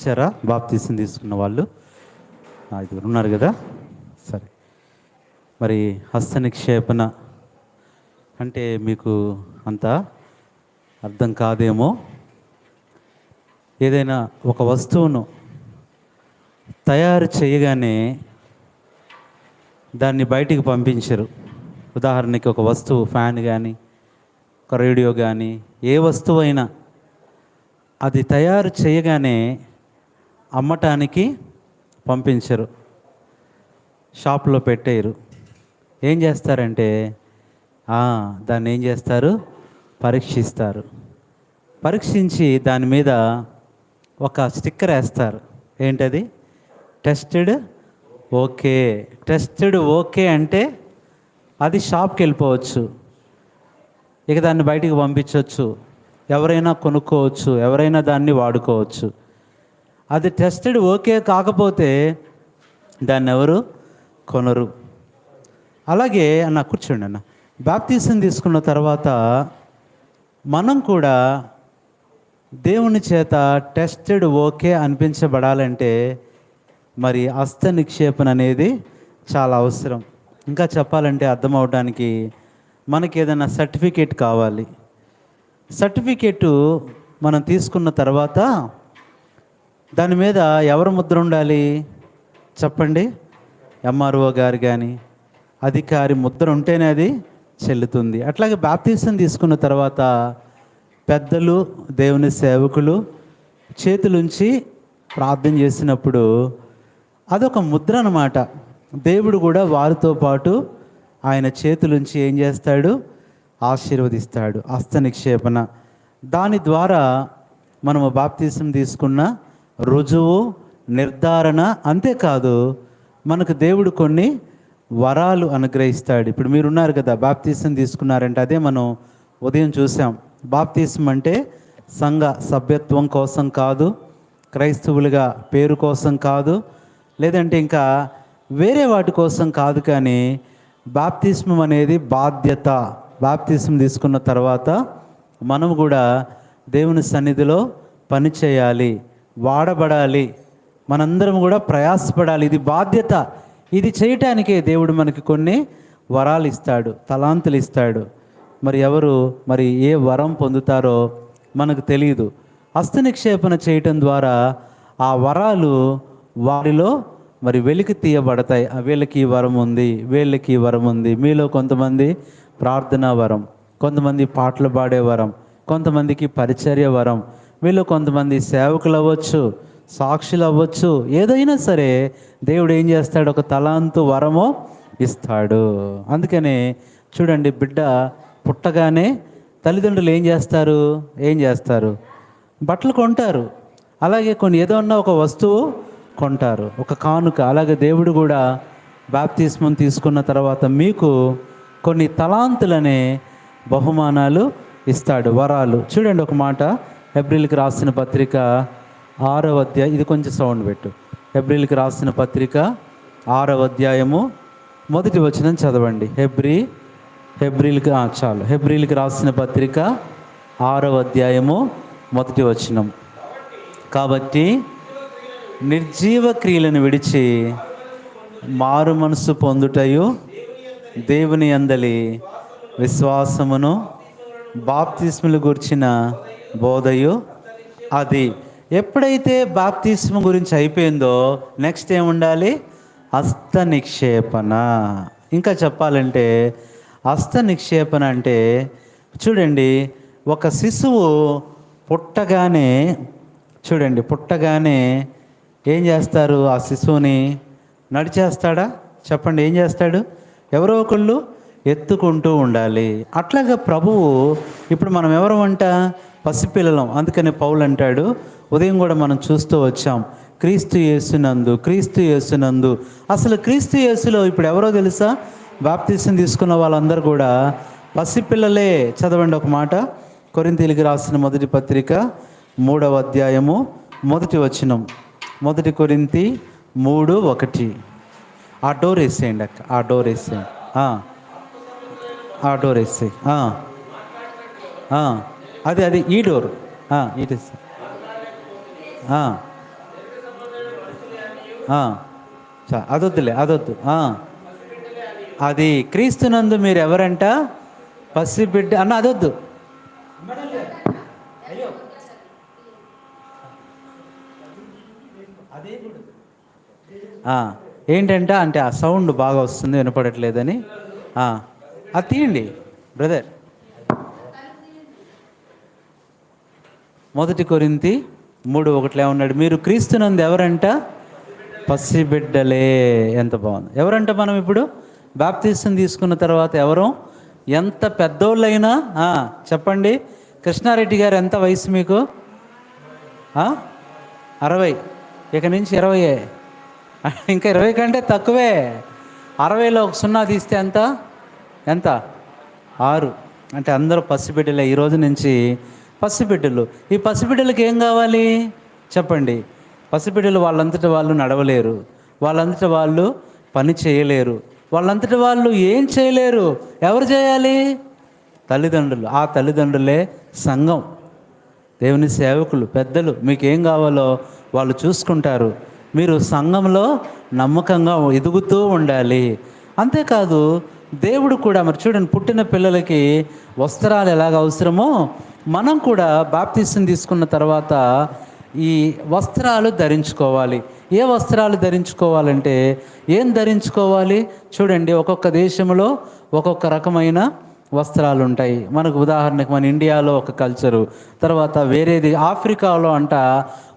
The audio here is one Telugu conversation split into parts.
వచ్చారా? బాప్తీసం తీసుకున్న వాళ్ళు. ఆ, ఐదుగురు ఉన్నారు కదా. సరే. మరి హస్త నిక్షేపణ అంటే మీకు అంత అర్థం కాదేమో. ఏదైనా ఒక వస్తువును తయారు చేయగానే దాన్ని బయటికి పంపించరు. ఉదాహరణకి ఒక వస్తువు ఫ్యాన్ కానీ ఒక రేడియో కానీ ఏ వస్తువు అయినా అది తయారు చేయగానే అమ్మటానికి పంపించరు. షాప్లో పెట్టేయరు. ఏం చేస్తారంటే దాన్ని ఏం చేస్తారు? పరీక్షిస్తారు. పరీక్షించి దాని మీద ఒక స్టిక్కర్ వేస్తారు. ఏంటది? Tested okay. టెస్టెడ్ ఓకే అంటే అది షాప్కి వెళ్ళిపోవచ్చు. ఇక దాన్ని బయటికి పంపించవచ్చు. ఎవరైనా కొనుక్కోవచ్చు. ఎవరైనా దాన్ని వాడుకోవచ్చు. అది టెస్టెడ్ ఓకే కాకపోతే దాన్ని ఎవరు? కొనరు. అలాగే అన్న కూర్చోండి అన్న. బాప్తీసం తీసుకున్న తర్వాత మనం కూడా దేవుని చేత టెస్టెడ్ ఓకే అనిపించబడాలంటే మరి హస్త నిక్షేపణ అనేది చాలా అవసరం. ఇంకా చెప్పాలంటే అర్థం అవడానికి మనకి ఏదైనా సర్టిఫికేట్ కావాలి. సర్టిఫికేటు మనం తీసుకున్న తర్వాత దాని మీద ఎవరు ముద్ర ఉండాలి? చెప్పండి. ఎంఆర్ఓ గారు కానీ అధికారి ముద్ర ఉంటేనే అది చెల్లుతుంది. అట్లాగే బాప్తీసం తీసుకున్న తర్వాత పెద్దలు దేవుని సేవకులు చేతులుంచి ప్రార్థన చేసినప్పుడు అదొక ముద్ర అన్నమాట. దేవుడు కూడా వారితో పాటు ఆయన చేతులుంచి ఏం చేస్తాడు? ఆశీర్వదిస్తాడు. హస్త నిక్షేపణ దాని ద్వారా మనము బాప్తీసం తీసుకున్న రుజువు నిర్ధారణ అంతేకాదు మనకు దేవుడు కొన్ని వరాలు అనుగ్రహిస్తాడు. ఇప్పుడు మీరున్నారు కదా బాప్తీసం తీసుకున్నారంటే అదే మనం ఉదయం చూసాం. బాప్తీసం అంటే సంఘ సభ్యత్వం కోసం కాదు క్రైస్తవులుగా పేరు కోసం కాదు లేదంటే ఇంకా వేరే వాటి కోసం కాదు కానీ బాప్తిస్మం అనేది బాధ్యత. బాప్తిస్మం తీసుకున్న తర్వాత మనం కూడా దేవుని సన్నిధిలో పనిచేయాలి వాడబడాలి. మనందరం కూడా ప్రయాసపడాలి. ఇది బాధ్యత. ఇది చేయటానికే దేవుడు మనకి కొన్ని వరాలు ఇస్తాడు తలాంతులు ఇస్తాడు. మరి ఎవరు మరి ఏ వరం పొందుతారో మనకు తెలియదు హస్త నిక్షేపణ చేయటం ద్వారా ఆ వరాలు వారిలో మరి వెలికి తీయబడతాయి. ఆ వీళ్ళకి ఈ వరం ఉంది వీళ్ళకి ఈ వరం ఉంది. మీలో కొంతమంది ప్రార్థనా వరం కొంతమంది పాటలు పాడే వరం కొంతమందికి పరిచర్య వరం వీళ్ళు కొంతమంది సేవకులు అవ్వచ్చు సాక్షులు అవ్వచ్చు ఏదైనా సరే దేవుడు ఏం చేస్తాడు? ఒక తలాంతు వరమో ఇస్తాడు. అందుకనే చూడండి బిడ్డ పుట్టగానే తల్లిదండ్రులు ఏం చేస్తారు? ఏం చేస్తారు? బట్టలు కొంటారు. అలాగే కొన్ని ఏదన్నా ఒక వస్తువు కొంటారు. ఒక కానుక. అలాగే దేవుడు కూడా బాప్తిస్మం తీసుకున్న తర్వాత మీకు కొన్ని తలాంతులనే బహుమానాలు ఇస్తాడు. వరాలు. చూడండి ఒక మాట. ఏప్రిల్కి రాసిన పత్రిక ఆరవ అధ్యాయం. ఇది కొంచెం సౌండ్ పెట్టు. ఏప్రిల్కి రాసిన పత్రిక ఆరవ అధ్యాయము మొదటి వచనం చదవండి. హెబ్రి హెబ్రిల్కి చాలు. హెబ్రిల్కి రాసిన పత్రిక ఆరవ అధ్యాయము మొదటి వచనం. కాబట్టి నిర్జీవ క్రియలను విడిచి మారు మనసు పొందుటయు దేవుని అందలి విశ్వాసమును బాప్తిస్ములు గుర్చిన బోధయు అది. ఎప్పుడైతే బాప్తిస్మ గురించి అయిపోయిందో నెక్స్ట్ ఏముండాలి? హస్త నిక్షేపణ ఇంకా చెప్పాలంటే హస్త నిక్షేపణ అంటే చూడండి ఒక శిశువు పుట్టగానే చూడండి పుట్టగానే ఏం చేస్తారు ఆ శిశువుని? నడిచేస్తాడా? చెప్పండి ఏం చేస్తాడు? ఎవరో ఒకళ్ళు ఎత్తుకుంటూ ఉండాలి. అట్లాగా ప్రభువు ఇప్పుడు మనం ఎవరు అంట? పసిపిల్లలం. అందుకనే పౌలు అంటాడు ఉదయం కూడా మనం చూస్తూ వచ్చాం. క్రీస్తు యేసునందు క్రీస్తు యేసునందు. అసలు క్రీస్తు యేసులో ఇప్పుడు ఎవరో తెలుసా? బాప్తీసం తీసుకున్న వాళ్ళందరూ కూడా పసిపిల్లలే. చదవండి ఒక మాట. కొరింతీలికి రాసిన మొదటి పత్రిక మూడవ అధ్యాయము మొదటి వచనం. మొదటి కొరింతి మూడు ఒకటి. ఆ డోర్ వేసేయండి అక్క ఆ. డోర్ వేసేయండి ఆ. డోర్ వేసేయి అది అది ఈ డోర్. ఇట్. ఇస్ అదొద్దులే అదొద్దు. అది క్రీస్తునందు మీరు ఎవరంట పసిబిడ్డ అన్న అదొద్దు. ఏంటంటే? అంటే ఆ సౌండ్ బాగా వస్తుంది వినపడట్లేదని. అది తీయండి బ్రదర్. మొదటి కొరింతి మూడు ఒకటిలో ఉన్నాడు. మీరు క్రీస్తునందు ఎవరంట? పసిబిడ్డలే. ఎంత బాగుంది. ఎవరంట మనం ఇప్పుడు? బాప్తీసం తీసుకున్న తర్వాత ఎవరు? ఎంత పెద్దోళ్ళైనా చెప్పండి. కృష్ణారెడ్డి గారు ఎంత వయసు మీకు? అరవై. ఇక నుంచి ఇరవయే. ఇంకా ఇరవై కంటే తక్కువే. అరవైలో ఒక సున్నా తీస్తే ఎంత? ఎంత? ఆరు. అంటే అందరూ పసిబిడ్డలే. ఈరోజు నుంచి పసిబిడ్డలు. ఈ పసిబిడ్డలకు ఏం కావాలి? చెప్పండి. పసిబిడ్డలు వాళ్ళంతటి వాళ్ళు నడవలేరు. వాళ్ళంతటి వాళ్ళు పని చేయలేరు. వాళ్ళంతటి వాళ్ళు ఏం చేయలేరు? ఎవరు చేయాలి? తల్లిదండ్రులు. ఆ తల్లిదండ్రులే సంఘం. దేవుని సేవకులు పెద్దలు మీకు ఏం కావాలో వాళ్ళు చూసుకుంటారు. మీరు సంఘంలో నమ్మకంగా ఎదుగుతూ ఉండాలి. అంతేకాదు దేవుడు కూడా మరి చూడండి పుట్టిన పిల్లలకి వస్త్రాలు ఎలాగ అవసరమో మనం కూడా బాప్తీసం తీసుకున్న తర్వాత ఈ వస్త్రాలు ధరించుకోవాలి. ఏ వస్త్రాలు ధరించుకోవాలంటే ఏం ధరించుకోవాలి? చూడండి ఒక్కొక్క దేశంలో ఒక్కొక్క రకమైన వస్త్రాలు ఉంటాయి. మనకు ఉదాహరణకు మన ఇండియాలో ఒక కల్చరు తర్వాత వేరేది ఆఫ్రికాలో అంట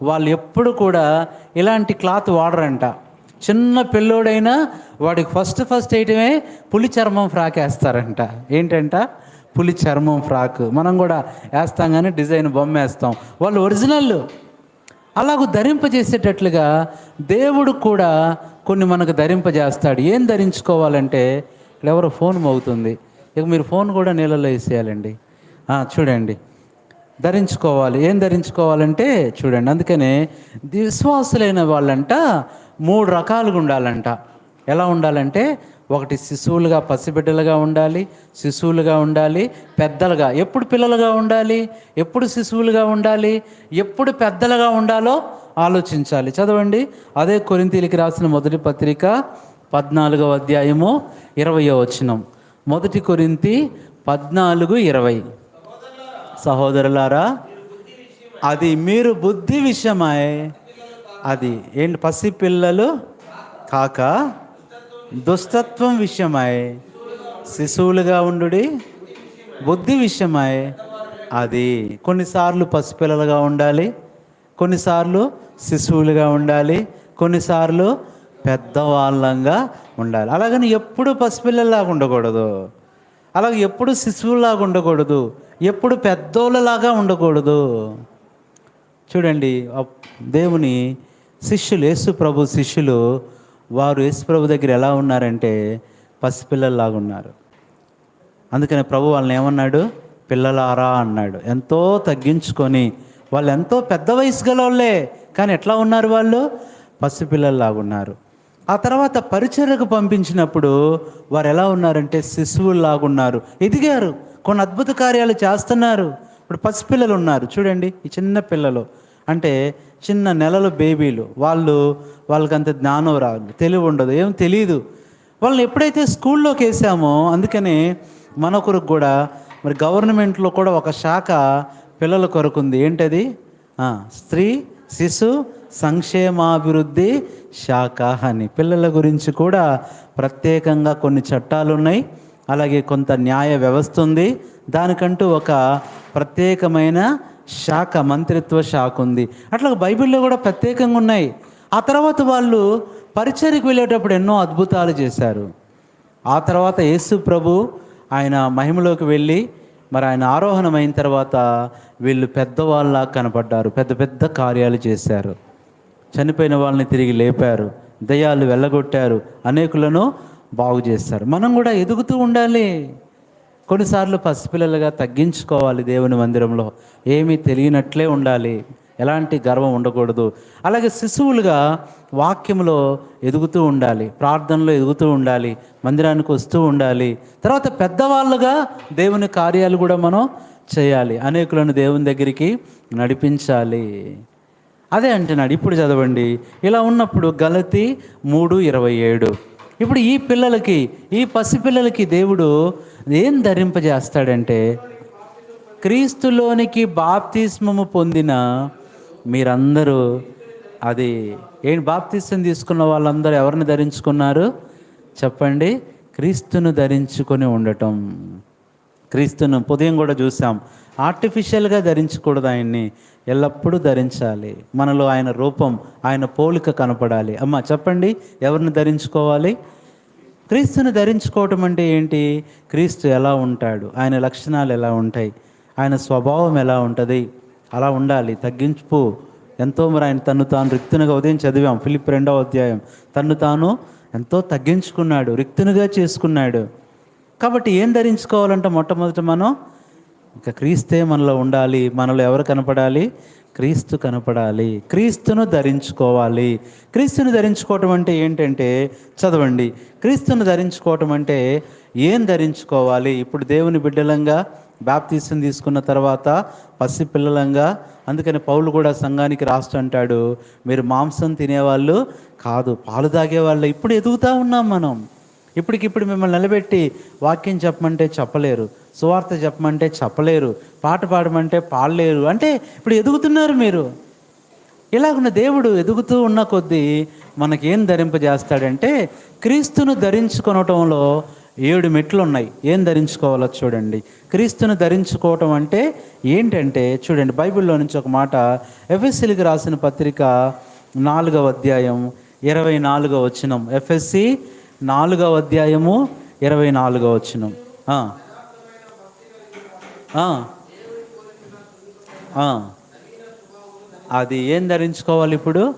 వాళ్ళు ఎప్పుడు కూడా ఇలాంటి క్లాత్ వాడరంట. చిన్న పిల్లోడైనా వాడికి ఫస్ట్ ఫస్ట్ వేయటమే పులి చర్మం ఫ్రాక్ వేస్తారంట ఏంటంట? పులి చర్మం ఫ్రాక్. మనం కూడా వేస్తాం కానీ డిజైన్ బొమ్మ వేస్తాం. వాళ్ళు ఒరిజినల్. అలాగూ ధరింపజేసేటట్లుగా దేవుడు కూడా కొన్ని మనకు ధరింపజేస్తాడు ఏం ధరించుకోవాలంటే ఇక్కడ ఎవరో ఫోన్ మోగుతుంది. ఇక మీరు ఫోన్ కూడా నీళ్ళలో వేసేయాలండి. చూడండి. ధరించుకోవాలి. ఏం ధరించుకోవాలంటే చూడండి. అందుకనే విశ్వాసులైన వాళ్ళంట మూడు రకాలుగా ఉండాలంట. ఎలా ఉండాలంటే ఒకటి శిశువులుగా పసిబిడ్డలుగా ఉండాలి శిశువులుగా ఉండాలి పెద్దలుగా. ఎప్పుడు పిల్లలుగా ఉండాలి ఎప్పుడు శిశువులుగా ఉండాలి ఎప్పుడు పెద్దలుగా ఉండాలో ఆలోచించాలి. చదవండి. అదే కొరింతీలికి రాసిన మొదటి పత్రిక పద్నాలుగవ అధ్యాయము ఇరవయో వచనం. మొదటి కొరింతి పద్నాలుగు ఇరవై. సహోదరులారా అది మీరు బుద్ధి విషయమై అది ఏంటి? పసిపిల్లలు కాక దుష్టత్వం విషయమై శిశువులుగా ఉండుడి బుద్ధి విషయమై అది. కొన్నిసార్లు పసిపిల్లలుగా ఉండాలి కొన్నిసార్లు శిశువులుగా ఉండాలి కొన్నిసార్లు పెద్దవాళ్ళంగా ఉండాలి. అలాగని ఎప్పుడు పసిపిల్లలాగా ఉండకూడదు. అలాగే ఎప్పుడు శిశువులాగా ఉండకూడదు ఎప్పుడు పెద్దోళ్ళలాగా ఉండకూడదు. చూడండి దేవుని శిష్యులు యేసు ప్రభు శిష్యులు వారు యేసుప్రభు దగ్గర ఎలా ఉన్నారంటే పసిపిల్లల్లాగా ఉన్నారు. అందుకని ప్రభు వాళ్ళని ఏమన్నాడు? పిల్లలారా అన్నాడు. ఎంతో తగ్గించుకొని వాళ్ళు ఎంతో పెద్ద వయసు గల వాళ్ళే కానీ ఎట్లా ఉన్నారు వాళ్ళు? పసిపిల్లల్లాగా ఉన్నారు. ఆ తర్వాత పరిచర్యకు పంపించినప్పుడు వారు ఎలా ఉన్నారంటే శిశువుల్లాగా ఉన్నారు. ఎదిగారు. కొన్ని అద్భుత కార్యాలు చేస్తున్నారు. ఇప్పుడు పసిపిల్లలు ఉన్నారు. చూడండి ఈ చిన్న పిల్లలు. అంటే చిన్న నెలలు బేబీలు వాళ్ళు వాళ్ళకి అంత జ్ఞానం రాదు తెలివి ఉండదు. ఏం తెలియదు వాళ్ళని ఎప్పుడైతే స్కూల్లోకి వేసామో అందుకనే మన కొరకు కూడా మరి గవర్నమెంట్లో కూడా ఒక శాఖ పిల్లల కొరకు ఉంది. ఏంటది? స్త్రీ శిశు సంక్షేమాభివృద్ధి శాఖ అని. పిల్లల గురించి కూడా ప్రత్యేకంగా కొన్ని చట్టాలు ఉన్నాయి అలాగే కొంత న్యాయ వ్యవస్థ ఉంది. దానికంటూ ఒక ప్రత్యేకమైన శాఖ మంత్రిత్వ శాఖ ఉంది. అట్లా బైబిల్లో కూడా ప్రత్యేకంగా ఉన్నాయి. ఆ తర్వాత వాళ్ళు పరిచర్యకు వెళ్ళేటప్పుడు ఎన్నో అద్భుతాలు చేశారు. ఆ తర్వాత యేసు ప్రభు ఆయన మహిమలోకి వెళ్ళి మరి ఆయన ఆరోహణం అయిన తర్వాత వీళ్ళు పెద్దవాళ్ళ కనపడ్డారు. పెద్ద పెద్ద కార్యాలు చేశారు. చనిపోయిన వాళ్ళని తిరిగి లేపారు. దయ్యాలు వెళ్ళగొట్టారు. అనేకులను బాగు చేస్తారు. మనం కూడా ఎదుగుతూ ఉండాలి. కొన్నిసార్లు పసిపిల్లలుగా తగ్గించుకోవాలి దేవుని మందిరంలో. ఏమీ తెలియనట్లే ఉండాలి. ఎలాంటి గర్వం ఉండకూడదు. అలాగే శిశువులుగా వాక్యంలో ఎదుగుతూ ఉండాలి. ప్రార్థనలో ఎదుగుతూ ఉండాలి. మందిరానికి వస్తూ ఉండాలి. తర్వాత పెద్దవాళ్ళుగా దేవుని కార్యాలు కూడా మనం చేయాలి. అనేకులను దేవుని దగ్గరికి నడిపించాలి. అదే అంటున్నాడు. ఇప్పుడు చదవండి. ఇలా ఉన్నప్పుడు గలతి మూడు ఇరవై ఏడు. ఇప్పుడు ఈ పిల్లలకి ఈ పసిపిల్లలకి దేవుడు ఏం ధరింపజేస్తాడంటే క్రీస్తులోనికి బాప్తిస్మము పొందిన మీరందరూ అది ఏంటి బాప్తిస్మం తీసుకున్న వాళ్ళందరూ ఎవరిని ధరించుకున్నారు? చెప్పండి. క్రీస్తును ధరించుకొని ఉండటం. క్రీస్తును ఉదయం కూడా చూసాం. ఆర్టిఫిషియల్గా ధరించకూడదు ఆయన్ని. ఎల్లప్పుడూ ధరించాలి. మనలో ఆయన రూపం ఆయన పోలిక కనపడాలి. అమ్మ చెప్పండి ఎవరిని ధరించుకోవాలి? క్రీస్తుని ధరించుకోవటం అంటే ఏంటి? క్రీస్తు ఎలా ఉంటాడు? ఆయన లక్షణాలు ఎలా ఉంటాయి? ఆయన స్వభావం ఎలా ఉంటుంది? అలా ఉండాలి. తగ్గించుపు ఎంతో మరి ఆయన తను తాను రిక్తునిగా ఉదయం చదివాం. ఫిలిప్ రెండవ అధ్యాయం. తను తాను ఎంతో తగ్గించుకున్నాడు రిక్తునిగా చేసుకున్నాడు. కాబట్టి ఏం ధరించుకోవాలంటే మొట్టమొదట మనం ఇంకా క్రీస్తే మనలో ఉండాలి మనలో ఎవరు కనపడాలి? క్రీస్తు కనపడాలి. క్రీస్తును ధరించుకోవాలి. క్రీస్తుని ధరించుకోవటం అంటే ఏంటంటే చదవండి. క్రీస్తును ధరించుకోవటం అంటే ఏం ధరించుకోవాలి? ఇప్పుడు దేవుని బిడ్డలంగా బ్యాప్తీసం తీసుకున్న తర్వాత పసి పిల్లలంగా అందుకని పౌలు కూడా సంఘానికి రాస్తూ అంటాడు మీరు మాంసం తినేవాళ్ళు కాదు పాలు తాగేవాళ్ళు ఇప్పుడు ఎదుగుతూ ఉన్నాం మనం. ఇప్పటికిప్పుడు మిమ్మల్ని నిలబెట్టి వాక్యం చెప్పమంటే చెప్పలేరు. సువార్త చెప్పమంటే చెప్పలేరు పాట పాడమంటే పాడలేరు. అంటే ఇప్పుడు ఎదుగుతున్నారు మీరు. ఇలాగున్న దేవుడు ఎదుగుతూ ఉన్న కొద్దీ మనకేం ధరింపజేస్తాడంటే క్రీస్తును ధరించుకొనటంలో ఏడు మెట్లు ఉన్నాయి ఏం ధరించుకోవాలో చూడండి. క్రీస్తును ధరించుకోవటం అంటే ఏంటంటే చూడండి బైబిల్లో నుంచి ఒక మాట ఎఫ్ఎస్సీలకు రాసిన పత్రిక నాలుగవ అధ్యాయం ఇరవై నాలుగవ వచనం. ఎఫ్ఎస్సి నాలుగవ అధ్యాయము ఇరవై నాలుగవ వచనం. అది ఏం ధరించుకోవాలి ఇప్పుడు?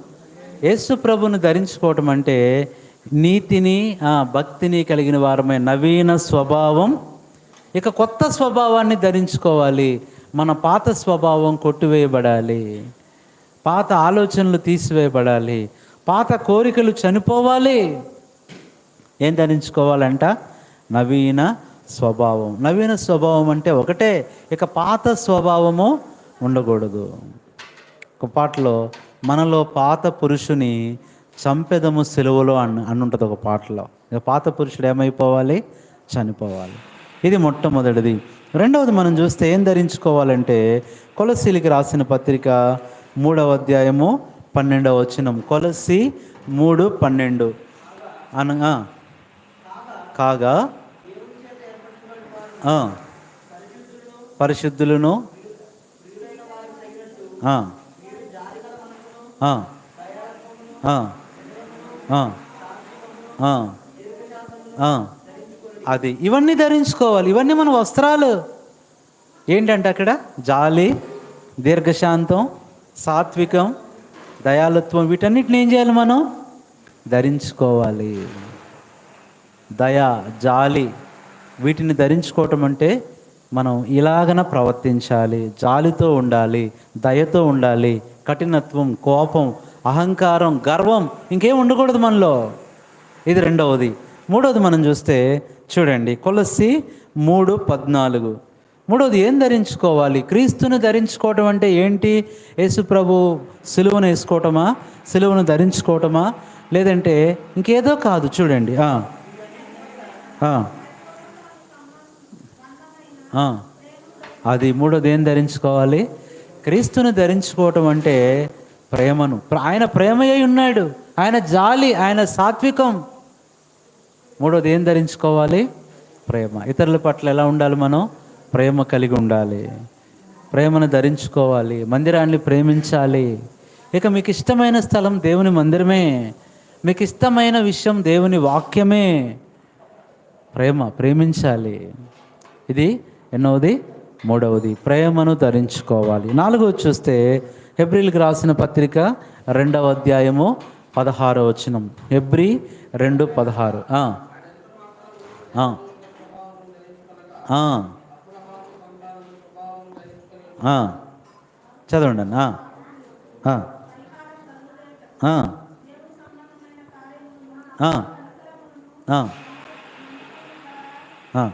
యేసు ప్రభుని ధరించుకోవటం అంటే నీతిని భక్తిని కలిగిన వారమే. నవీన స్వభావం. ఇక కొత్త స్వభావాన్ని ధరించుకోవాలి. మన పాత స్వభావం కొట్టివేయబడాలి. పాత ఆలోచనలు తీసివేయబడాలి. పాత కోరికలు చనిపోవాలి. ఏం ధరించుకోవాలంట? నవీన స్వభావం. నవీన స్వభావం అంటే ఒకటే ఇక పాత స్వభావము ఉండకూడదు. ఒక పాటలో మనలో పాత పురుషుని చంపెదము సెలవులో అన్న అన్నుంటుంది ఒక పాటలో. ఇక పాత పురుషుడు ఏమైపోవాలి? చనిపోవాలి. ఇది మొట్టమొదటిది. రెండవది మనం చూస్తే ఏం ధరించుకోవాలంటే కొలసీలికి రాసిన పత్రిక మూడవ అధ్యాయము పన్నెండవ వచనం. కొలసి మూడు పన్నెండు. అనగా కాగా పరిశుద్ధులను. అది ఇవన్నీ ధరించుకోవాలి. ఇవన్నీ మన వస్త్రాలు. ఏంటంటే అక్కడ? జాలి దీర్ఘశాంతం సాత్వికం దయాలత్వం వీటన్నిటిని ఏం చేయాలి మనం? ధరించుకోవాలి. దయ జాలి వీటిని ధరించుకోవటం అంటే మనం ఇలాగన ప్రవర్తించాలి జాలితో ఉండాలి దయతో ఉండాలి కఠినత్వం కోపం అహంకారం గర్వం ఇంకేం ఉండకూడదు మనలో. ఇది రెండవది. మూడవది మనం చూస్తే చూడండి కొలసి మూడు పద్నాలుగు. మూడవది ఏం ధరించుకోవాలి? క్రీస్తుని ధరించుకోవటం అంటే ఏంటి? యేసు ప్రభు సిలువను వేసుకోవటమా? సిలువను ధరించుకోవటమా? లేదంటే ఇంకేదో కాదు చూడండి. ఆ. ఆ. అది మూడోది ఏం ధరించుకోవాలి? క్రీస్తుని ధరించుకోవటం అంటే ప్రేమను. ప్ర- ఆయన ప్రేమయ్య ఉన్నాడు. ఆయన జాలి ఆయన సాత్వికం. మూడోది ఏం ధరించుకోవాలి? ప్రేమ. ఇతరుల పట్ల ఎలా ఉండాలి మనం? ప్రేమ కలిగి ఉండాలి. ప్రేమను ధరించుకోవాలి. మందిరాన్ని ప్రేమించాలి. ఇక మీకు ఇష్టమైన స్థలం దేవుని మందిరమే. మీకు ఇష్టమైన విషయం దేవుని వాక్యమే. ప్రేమ. ప్రేమించాలి. ఇది ఎన్నోది మూడవది. ప్రేమను ధరించుకోవాలి. నాలుగవది చూస్తే హెబ్రిల్కి రాసిన పత్రిక రెండవ అధ్యాయము పదహారో వచనం. హెబ్రి రెండు పదహారు. చదవండి అన్న. ఆ. ఆ.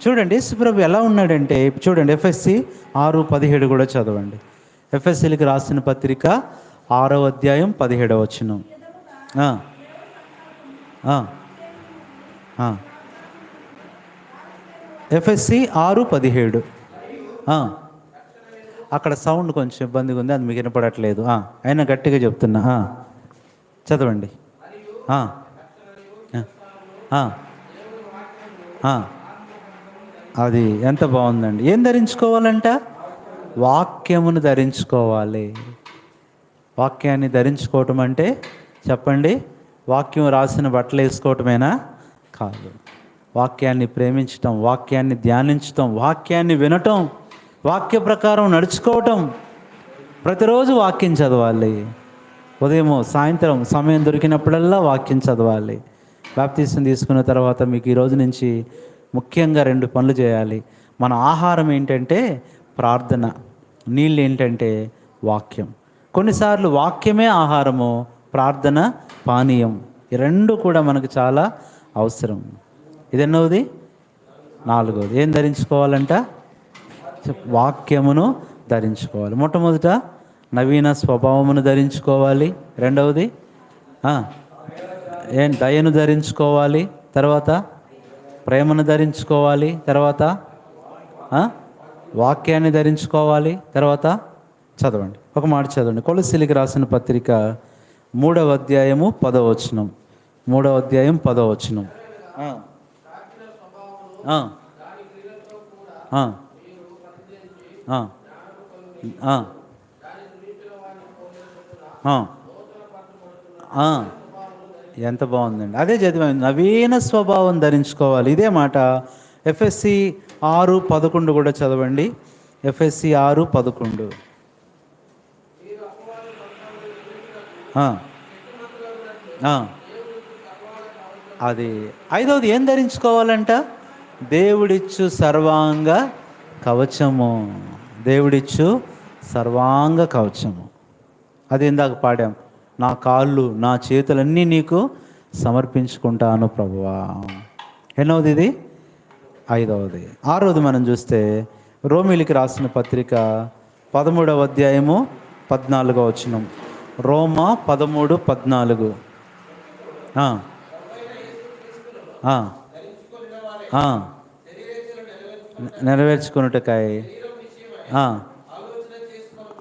చూడండి యేసుప్రభు ఎలా ఉన్నాడంటే చూడండి ఎఫ్ఎస్సి ఆరు పదిహేడు కూడా చదవండి ఎఫ్ఎస్సిలకి రాసిన పత్రిక ఆరో అధ్యాయం పదిహేడవ వచ్చిన ఎఫ్ఎస్సి ఆరు పదిహేడు అక్కడ సౌండ్ కొంచెం ఇబ్బందిగా ఉంది అది మీకు వినపడట్లేదు అయినా గట్టిగా చెప్తున్నా చదవండి ఆ. ఆ. ఆ. అది ఎంత బాగుందండి. ఏం ధరించుకోవాలంట? వాక్యమును ధరించుకోవాలి. వాక్యాన్ని ధరించుకోవటం అంటే చెప్పండి వాక్యం రాసిన బట్టలు వేసుకోవటమేనా? కాదు. వాక్యాన్ని ప్రేమించటం వాక్యాన్ని ధ్యానించటం వాక్యాన్ని వినటం వాక్య ప్రకారం నడుచుకోవటం. ప్రతిరోజు వాక్యం చదవాలి. ఉదయం సాయంత్రం సమయం దొరికినప్పుడల్లా వాక్యం చదవాలి. బాప్తీసం తీసుకున్న తర్వాత మీకు ఈరోజు నుంచి ముఖ్యంగా రెండు పనులు చేయాలి. మన ఆహారం ఏంటంటే ప్రార్థన నీళ్ళు ఏంటంటే వాక్యం. కొన్నిసార్లు వాక్యమే ఆహారము ప్రార్థన పానీయం. ఈ రెండు కూడా మనకు చాలా అవసరం. ఇది ఎన్నోది ఏం ధరించుకోవాలంట? వాక్యమును ధరించుకోవాలి. మొట్టమొదట నవీన స్వభావమును ధరించుకోవాలి. రెండవది ఏం దయను ధరించుకోవాలి. తర్వాత ప్రేమను ధరించుకోవాలి తర్వాత వాక్యాన్ని ధరించుకోవాలి తర్వాత చదవండి. ఒక మాట చదవండి. కొలసిలికి రాసిన పత్రిక మూడవ అధ్యాయము పదవచనం మూడవ అధ్యాయం పదవచనం ఆ. ఎంత బాగుందండి. అదే చదివాను. నవీన స్వభావం ధరించుకోవాలి. ఇదే మాట ఎఫ్ఎస్సి ఆరు పదకొండు కూడా చదవండి. ఎఫ్ఎస్సి ఆరు పదకొండు. అది ఐదవది ఏం ధరించుకోవాలంట? దేవుడిచ్చు సర్వాంగ కవచము. దేవుడిచ్చు సర్వాంగ కవచము. అది ఇందాక పాడాం. నా కాళ్ళు నా చేతులన్నీ నీకు సమర్పించుకుంటాను ప్రభువా. ఎన్నవది ఇది? ఐదవది. ఆరోది మనం చూస్తే రోమిలికి రాసిన పత్రిక పదమూడవ అధ్యాయము పద్నాలుగో వచనం. రోమా పదమూడు పద్నాలుగు. ఆ. ఆ. ఆ. నెరవేర్చుకున్నట్టుకాయ ఆ.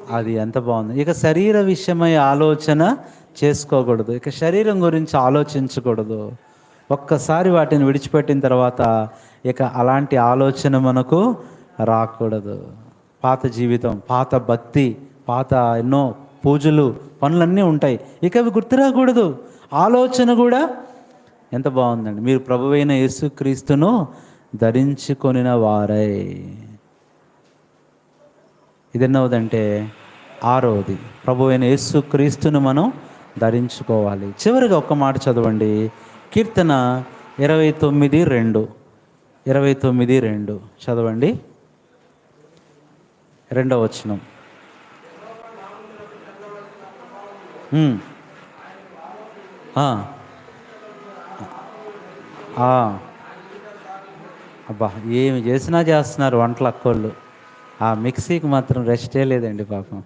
అది ఎంత బాగుంది. ఇక శరీర విషయమై ఆలోచన చేసుకోకూడదు. ఇక శరీరం గురించి ఆలోచించకూడదు. ఒక్కసారి వాటిని విడిచిపెట్టిన తర్వాత ఇక అలాంటి ఆలోచన మనకు రాకూడదు. పాత జీవితం పాత భక్తి పాత ఎన్నో పూజలు పనులన్నీ ఉంటాయి. ఇక అవి గుర్తు రాకూడదు ఆలోచన కూడా ఎంత బాగుందండి. మీరు ప్రభువైన యేసుక్రీస్తును ధరించుకొనిన వారై. ఇది ఎన్నవదంటే ఆరవది ప్రభు అయిన యేసు క్రీస్తును మనం ధరించుకోవాలి. చివరిగా ఒక్క మాట చదవండి. కీర్తన ఇరవై తొమ్మిది రెండు. ఇరవై తొమ్మిది రెండు. చదవండి. రెండవ వచనం. అబ్బా ఏమి చేసినా చేస్తున్నారు వంటలు అక్కోళ్ళు ఆ మిక్సీకి మాత్రం రెస్టే లేదండి పాపం.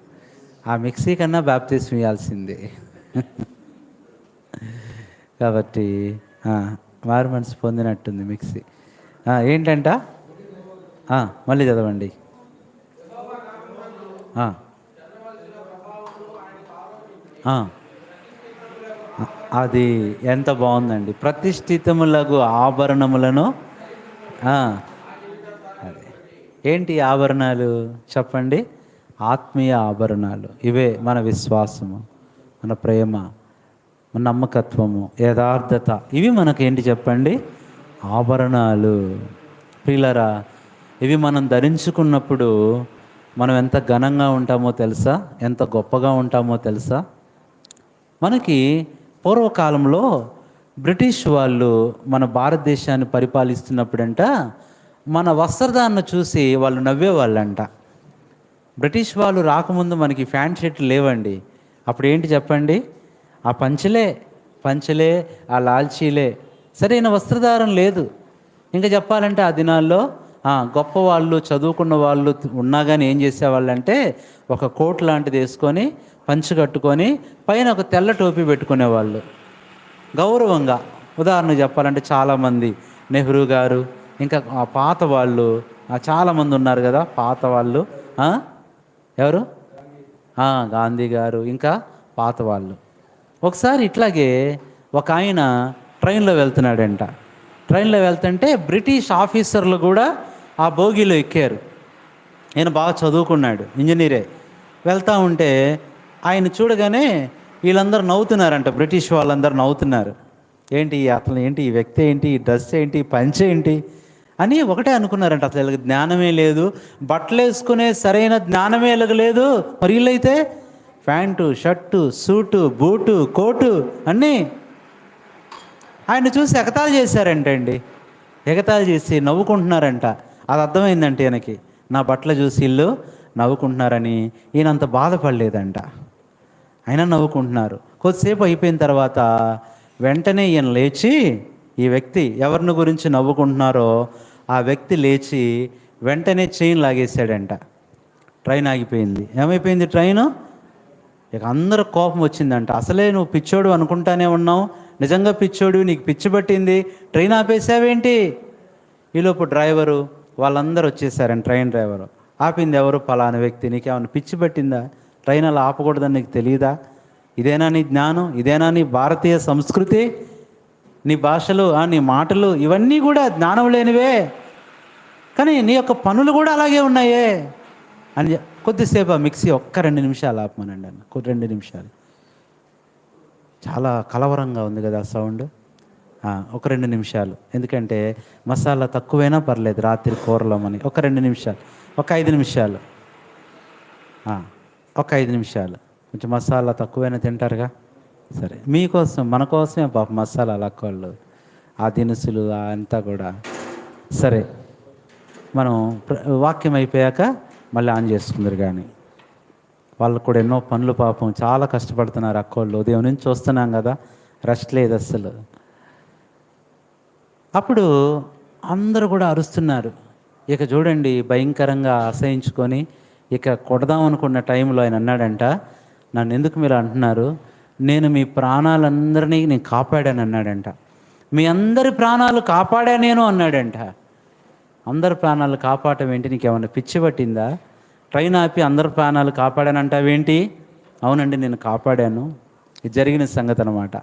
ఆ మిక్సీ కన్నా బ్యాప్తిజం ఇవ్వాల్సిందే కాబట్టి మారు మనసు పొందినట్టుంది మిక్సీ. ఏంటంట? మళ్ళీ చదవండి. అది ఎంత బాగుందండి. ప్రతిష్ఠితములకు ఆభరణములను అదే. ఏంటి ఆభరణాలు? చెప్పండి. ఆత్మీయ ఆభరణాలు. ఇవే మన విశ్వాసము మన ప్రేమ మన నమ్మకత్వము యథార్థత. ఇవి మనకేంటి చెప్పండి? ఆభరణాలు. పిల్లరా ఇవి మనం ధరించుకున్నప్పుడు మనం ఎంత ఘనంగా ఉంటామో తెలుసా? ఎంత గొప్పగా ఉంటామో తెలుసా? మనకి పూర్వకాలంలో బ్రిటిష్ వాళ్ళు మన భారతదేశాన్ని పరిపాలిస్తున్నప్పుడంట మన వస్త్రధారణ చూసి వాళ్ళు నవ్వేవాళ్ళంట. బ్రిటిష్ వాళ్ళు రాకముందు మనకి ఫ్యాంట్ షర్ట్లు లేవండి. అప్పుడు ఏంటి చెప్పండి? ఆ పంచలే పంచలే ఆ లాల్చీలే. సరైన వస్త్రధారం లేదు. ఇంకా చెప్పాలంటే ఆ దినాల్లో గొప్ప వాళ్ళు చదువుకున్న వాళ్ళు ఉన్నా కానీ ఏం చేసేవాళ్ళు అంటే ఒక కోట్ లాంటిది వేసుకొని పంచు కట్టుకొని పైన ఒక తెల్ల టోపీ పెట్టుకునేవాళ్ళు. గౌరవంగా. ఉదాహరణ చెప్పాలంటే చాలామంది. నెహ్రూ గారు ఇంకా ఆ పాత వాళ్ళు చాలామంది ఉన్నారు కదా పాత వాళ్ళు ఎవరు? గాంధీ గారు ఇంకా పాత వాళ్ళు. ఒకసారి ఇట్లాగే ఒక ఆయన ట్రైన్లో వెళ్తున్నాడంట. ట్రైన్లో వెళ్తుంటే బ్రిటిష్ ఆఫీసర్లు కూడా ఆ బోగిలో ఎక్కారు. నేను బాగా చదువుకున్నాడు ఇంజనీరే. వెళ్తూ ఉంటే ఆయన చూడగానే వీళ్ళందరూ నవ్వుతున్నారంట బ్రిటిష్ వాళ్ళందరూ నవ్వుతున్నారు. ఏంటి అతను ఏంటి ఈ వ్యక్తి ఏంటి ఈ డ్రెస్ ఏంటి ఈ ఏంటి? అని ఒకటే అనుకున్నారంట. అసలు జ్ఞానమే లేదు. బట్టలు వేసుకునే సరైన జ్ఞానమే వీళ్ళకి లేదు. మరి వీళ్ళైతే pant shirt suit boot coat అన్నీ ఆయన చూసి ఎగతాళి చేశారంట అండి ఎగతాళి చేసి నవ్వుకుంటున్నారంట. అది అర్థమైందంటే ఈయనకి నా బట్టలు చూసి ఇల్లు నవ్వుకుంటున్నారని ఈయన అంత బాధపడలేదంట. అయినా నవ్వుకుంటున్నారు. కొద్దిసేపు అయిపోయిన తర్వాత వెంటనే ఈయన లేచి ఈ వ్యక్తి ఎవరిని గురించి నవ్వుకుంటున్నారో ఆ వ్యక్తి లేచి వెంటనే చైన్ లాగేశాడంట. ట్రైన్ ఆగిపోయింది. ఏమైపోయింది ట్రైను? ఇక అందరూ కోపం వచ్చిందంట. అసలే నువ్వు పిచ్చోడు అనుకుంటానే ఉన్నావు. నిజంగా పిచ్చోడు నీకు పిచ్చి పట్టింది. ట్రైన్ ఆపేసావేంటి ఈలోపు డ్రైవరు వాళ్ళందరూ వచ్చేసారండి ట్రైన్ డ్రైవరు. ఆపింది ఎవరు? పలానా వ్యక్తి. నీకు ఏమైనా పిచ్చి పట్టిందా? ట్రైన్ అలా ఆపకూడదని నీకు తెలియదా ఇదేనా నీ జ్ఞానం? ఇదేనా నీ భారతీయ సంస్కృతి? నీ భాషలు ఆ, నీ మాటలు ఇవన్నీ కూడా జ్ఞానం లేనివే కానీ నీ యొక్క పనులు కూడా అలాగే ఉన్నాయే. అని కొద్దిసేపు ఆ మిక్సీ ఒక్క రెండు నిమిషాలు ఆపమనండి అన్న. కొద్ది రెండు నిమిషాలు. చాలా కలవరంగా ఉంది కదా సౌండ్. ఒక రెండు నిమిషాలు. ఎందుకంటే మసాలా తక్కువైనా పర్లేదు రాత్రి కూరలో అని ఒక రెండు నిమిషాలు. ఒక ఐదు నిమిషాలు. ఒక ఐదు నిమిషాలు. కొంచెం మసాలా తక్కువైనా తింటారుగా? సరే. మీకోసం మన కోసమే పాప మసాలా లక్కోళ్ళు ఆ దినుసులు అంతా కూడా. సరే. మనం వాక్యం అయిపోయాక మళ్ళీ ఆన్ చేసుకుందరు కానీ వాళ్ళకు కూడా ఎన్నో పనులు పాపం చాలా కష్టపడుతున్నారు అక్కోళ్ళు. ఉదయం నుంచి చూస్తున్నాం కదా. రెస్ట్ లేదు అస్సలు. అప్పుడు అందరూ కూడా అరుస్తున్నారు. ఇక చూడండి భయంకరంగా అసహించుకొని ఇక కొడదాం అనుకున్న టైంలో ఆయన అన్నాడంట నన్ను ఎందుకు మీరు అంటున్నారు? నేను మీ ప్రాణాలందరినీ నేను కాపాడాను అన్నాడంట. మీ అందరి ప్రాణాలు కాపాడా నేను అన్నాడంట. అందరి ప్రాణాలు కాపాడటం ఏంటి? నీకు ఏమైనా పిచ్చి పట్టిందా? ట్రైన్ ఆపి అందరి ప్రాణాలు కాపాడానంటావేంటి? అవునండి నేను కాపాడాను. ఇది జరిగిన సంగతి అనమాట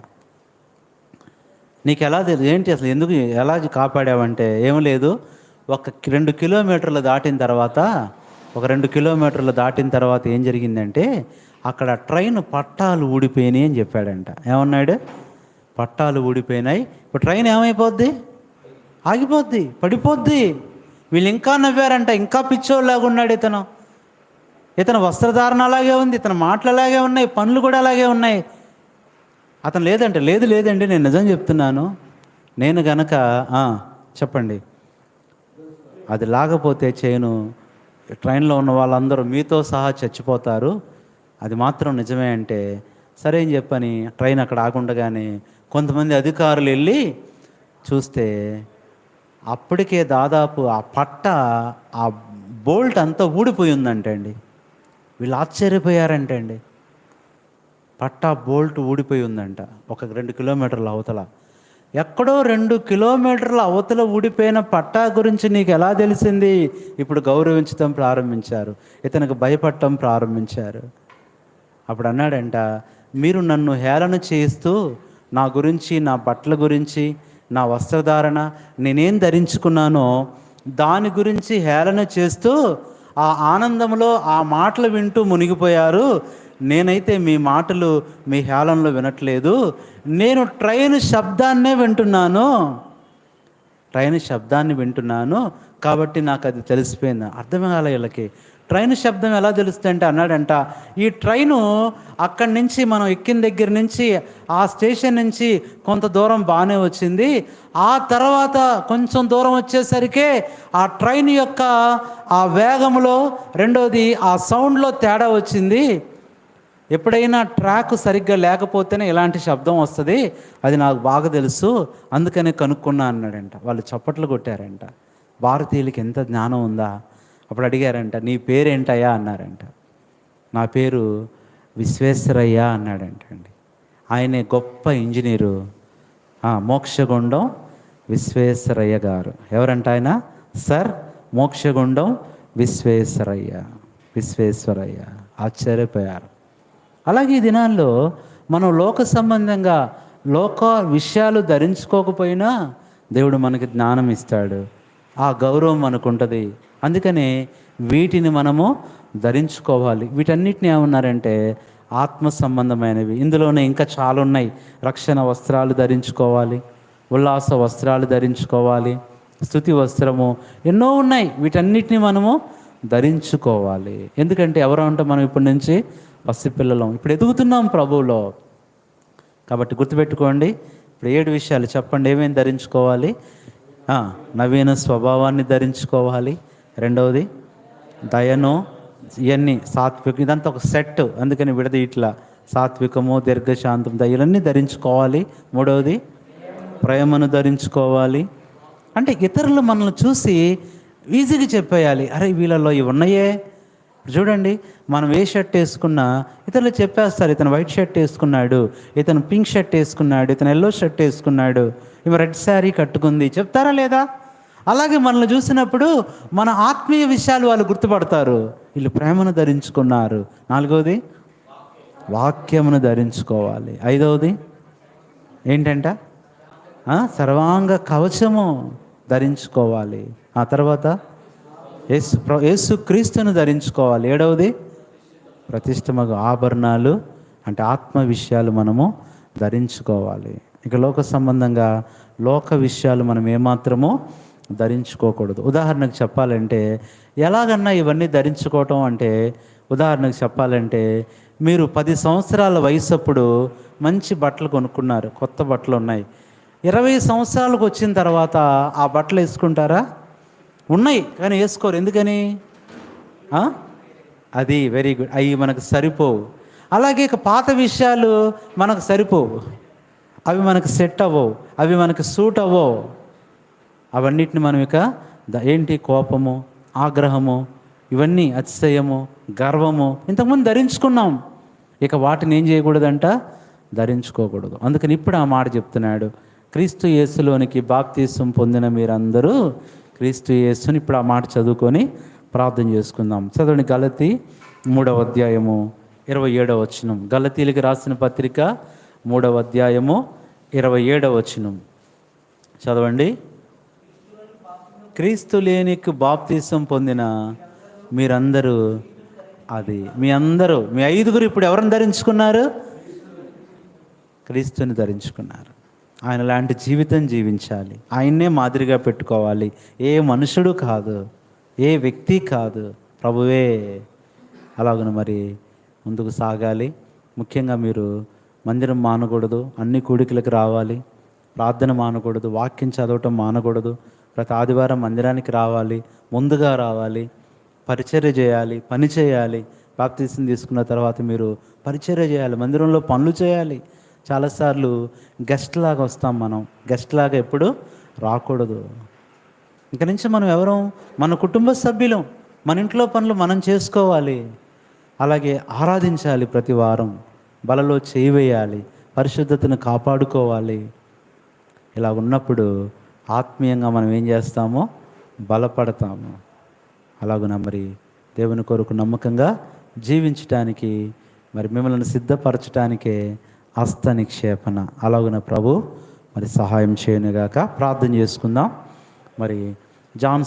నీకు ఎలా తెలియదు ఏంటి అసలు ఎందుకు ఎలా కాపాడావంటే ఏం లేదు. ఒక రెండు కిలోమీటర్లు దాటిన తర్వాత ఒక రెండు కిలోమీటర్లు దాటిన తర్వాత ఏం జరిగిందంటే అక్కడ ట్రైన్ పట్టాలు ఊడిపోయినాయి అని చెప్పాడంట. ఏమన్నాడు? పట్టాలు ఊడిపోయినాయి. ఇప్పుడు ట్రైన్ ఏమైపోద్ది? ఆగిపోద్ది పడిపోద్ది. వీళ్ళు ఇంకా నవ్వారంట. ఇంకా పిచ్చోళ్ళలాగా ఉన్నాడు ఇతను. ఇతను వస్త్రధారణ అలాగే ఉంది ఇతను మాటలు అలాగే ఉన్నాయి పనులు కూడా అలాగే ఉన్నాయి. అతను లేదంటే లేదు లేదండి నేను నిజం చెప్తున్నాను. నేను గనక చెప్పండి. అది లాగపోతే చేయను ట్రైన్లో ఉన్న వాళ్ళందరూ మీతో సహా చచ్చిపోతారు. అది మాత్రం నిజమే అంటే సరే అని చెప్పని ట్రైన్ అక్కడ ఆగుండగానే కొంతమంది అధికారులు వెళ్ళి చూస్తే అప్పటికే దాదాపు ఆ పట్ట ఆ బోల్ట్ అంతా ఊడిపోయి ఉందంటండి వీళ్ళు ఆశ్చర్యపోయారంటండి పట్టా బోల్ట్ ఊడిపోయి ఉందంట ఒక రెండు కిలోమీటర్ల అవతల. ఎక్కడో రెండు కిలోమీటర్ల అవతల ఊడిపోయిన పట్టా గురించి నీకు ఎలా తెలిసింది? ఇప్పుడు గౌరవించడం ప్రారంభించారు ఇతనికి భయపడటం ప్రారంభించారు. అప్పుడు అన్నాడంట మీరు నన్ను హేళన చేస్తూ నా గురించి నా బట్టల గురించి నా వస్త్రధారణ నేనేం ధరించుకున్నానో దాని గురించి హేళన చేస్తూ ఆ ఆనందంలో ఆ మాటలు వింటూ మునిగిపోయారు. నేనైతే మీ మాటలు మీ హేళనలో వినట్లేదు. నేను ట్రైన్ శబ్దాన్నే వింటున్నాను. ట్రైన్ శబ్దాన్ని వింటున్నాను? కాబట్టి నాకు అది తెలిసిపోయింది. అర్థం కాలే వీళ్ళకి. ట్రైన్ శబ్దం ఎలా తెలుస్తుంది అంటే అన్నాడంట ఈ ట్రైను అక్కడి నుంచి మనం ఎక్కిన దగ్గర నుంచి ఆ స్టేషన్ నుంచి కొంత దూరం బాగానే వచ్చింది. ఆ తర్వాత కొంచెం దూరం వచ్చేసరికే ఆ ట్రైన్ యొక్క ఆ వేగంలో రెండోది ఆ సౌండ్లో తేడా వచ్చింది. ఎప్పుడైనా ట్రాక్ సరిగ్గా లేకపోతేనే ఇలాంటి శబ్దం వస్తుంది. అది నాకు బాగా తెలుసు. అందుకనే కనుక్కున్నా అన్నాడంట. వాళ్ళు చప్పట్లు కొట్టారంట. భారతీయులకి ఎంత జ్ఞానం ఉందా? అప్పుడు అడిగారంట నీ పేరేంటయ్యా? అన్నారంట. నా పేరు విశ్వేశ్వరయ్య అన్నాడంట అండి. ఆయనే గొప్ప ఇంజనీరు మోక్షగుండం విశ్వేశ్వరయ్య గారు. ఎవరంట ఆయన? సార్ మోక్షగుండం విశ్వేశ్వరయ్య విశ్వేశ్వరయ్య. ఆశ్చర్యపోయారు. అలాగే ఈ దినాల్లో మనం లోక సంబంధంగా లోక విషయాలు ధరించుకోకపోయినా దేవుడు మనకి జ్ఞానం ఇస్తాడు. ఆ గౌరవం మనకుంటుంది అందుకనే వీటిని మనము ధరించుకోవాలి. వీటన్నిటిని ఏమన్నారంటే ఆత్మ సంబంధమైనవి. ఇందులోనే ఇంకా చాలా ఉన్నాయి రక్షణ వస్త్రాలు ధరించుకోవాలి. ఉల్లాస వస్త్రాలు ధరించుకోవాలి. స్థుతి వస్త్రము ఎన్నో ఉన్నాయి. వీటన్నిటిని మనము ధరించుకోవాలి. ఎందుకంటే ఎవరు అంటే మనం ఇప్పటి నుంచి పసిపిల్లలం. ఇప్పుడు ఎదుగుతున్నాం ప్రభువులో. కాబట్టి గుర్తుపెట్టుకోండి. ఇప్పుడు ఏడు విషయాలు చెప్పండి. ఏమేమి ధరించుకోవాలి? నవీన స్వభావాన్ని ధరించుకోవాలి. రెండవది దయను ఇవన్నీ సాత్విక ఇదంతా ఒక సెట్ అందుకని విడది ఇట్లా. సాత్వికము దీర్ఘశాంతం దయలన్నీ ధరించుకోవాలి. మూడవది ప్రేమను ధరించుకోవాలి. అంటే ఇతరులు మనల్ని చూసి ఈజీగా చెప్పేయాలి. అరే వీళ్ళలో ఇవి ఉన్నాయే. చూడండి మనం ఏ షర్ట్ వేసుకున్నా ఇతరులు చెప్పేస్తారు ఇతను వైట్ షర్ట్ వేసుకున్నాడు ఇతను పింక్ షర్ట్ వేసుకున్నాడు ఇతను ఎల్లో షర్ట్ వేసుకున్నాడు ఇవి రెడ్ శారీ కట్టుకుంది చెప్తారా లేదా? అలాగే మనల్ని చూసినప్పుడు మన ఆత్మీయ విషయాలు వాళ్ళు గుర్తుపడతారు. వీళ్ళు ప్రేమను ధరించుకున్నారు. నాలుగవది వాక్యమును ధరించుకోవాలి. ఐదవది ఏంటంట? సర్వాంగ కవచము ధరించుకోవాలి. ఆ తర్వాత యేసు ప్ర- యేసు క్రీస్తును ధరించుకోవాలి. ఏడవది ప్రతిష్టమగు ఆభరణాలు అంటే ఆత్మ విషయాలు మనము ధరించుకోవాలి. ఇక లోక సంబంధంగా లోక విషయాలు మనం ఏమాత్రము ధరించుకోకూడదు. ఉదాహరణకు చెప్పాలంటే ఎలాగన్నా ఇవన్నీ ధరించుకోవటం అంటే ఉదాహరణకు చెప్పాలంటే మీరు పది సంవత్సరాల వయసు అప్పుడు మంచి బట్టలు కొనుక్కున్నారు కొత్త బట్టలు ఉన్నాయి. ఇరవై సంవత్సరాలకు వచ్చిన తర్వాత ఆ బట్టలు వేసుకుంటారా? ఉన్నాయి కానీ వేసుకోరు. ఎందుకని? అది వెరీ గుడ్ అవి మనకు సరిపోవు. అలాగే ఇక పాత విషయాలు మనకు సరిపోవు. అవి మనకు సెట్ అవ్వవు. అవి మనకు సూట్ అవ్వవు. అవన్నిటిని మనం ఇక ద- ఏంటి కోపము ఆగ్రహము ఇవన్నీ అతిశయము గర్వము ఇంతకుముందు ధరించుకున్నాం. ఇక వాటిని ఏం చేయకూడదంట? ధరించుకోకూడదు. అందుకని ఇప్పుడు ఆ మాట చెప్తున్నాడు. క్రీస్తు యేసులోనికి బాప్తీసం పొందిన మీరందరూ క్రీస్తు యేసుని ఇప్పుడు ఆ మాట చదువుకొని ప్రార్థన చేసుకుందాం. చదవని గలతి మూడవ అధ్యాయము ఇరవై ఏడవ వచనం. గలతీలకి రాసిన పత్రిక మూడవ అధ్యాయము ఇరవై ఏడవ వచనం. చదవండి. క్రీస్తు లేనికి బాప్తీసం పొందిన మీరందరూ అది. మీ అందరూ మీ ఐదుగురు ఇప్పుడు ఎవరిని ధరించుకున్నారు? క్రీస్తుని ధరించుకున్నారు. ఆయన లాంటి జీవితం జీవించాలి. ఆయన్నే మాదిరిగా పెట్టుకోవాలి. ఏ మనుషుడు కాదు ఏ వ్యక్తి కాదు ప్రభువే. అలాగన మరి ముందుకు సాగాలి. ముఖ్యంగా మీరు మందిరం మానకూడదు అన్ని కూడికలకు రావాలి. ప్రార్థన మానకూడదు వాక్యం చదవటం మానకూడదు. ప్రతి ఆదివారం మందిరానికి రావాలి ముందుగా రావాలి పరిచర్య చేయాలి పని చేయాలి. బాప్తీసం తీసుకున్న తర్వాత మీరు పరిచర్య చేయాలి మందిరంలో పనులు చేయాలి. చాలాసార్లు గెస్ట్ లాగా వస్తాం మనం. గెస్ట్ లాగా ఎప్పుడు రాకూడదు. ఇంక నుంచి మనం ఎవరం మన కుటుంబ సభ్యులం మన ఇంట్లో పనులు మనం చేసుకోవాలి. అలాగే ఆరాధించాలి ప్రతి వారం. బలలో చేయి వేయాలి పరిశుద్ధతను కాపాడుకోవాలి. ఇలా ఉన్నప్పుడు ఆత్మీయంగా మనం ఏం చేస్తామో బలపడతాము. అలాగున మరి దేవుని కొరకు నమ్మకంగా జీవించటానికి మరి మిమ్మల్ని సిద్ధపరచటానికే హస్త నిక్షేపణ అలాగున ప్రభు? మరి సహాయం చేయనుగాక ప్రార్థన చేసుకుందాం. మరి జాన్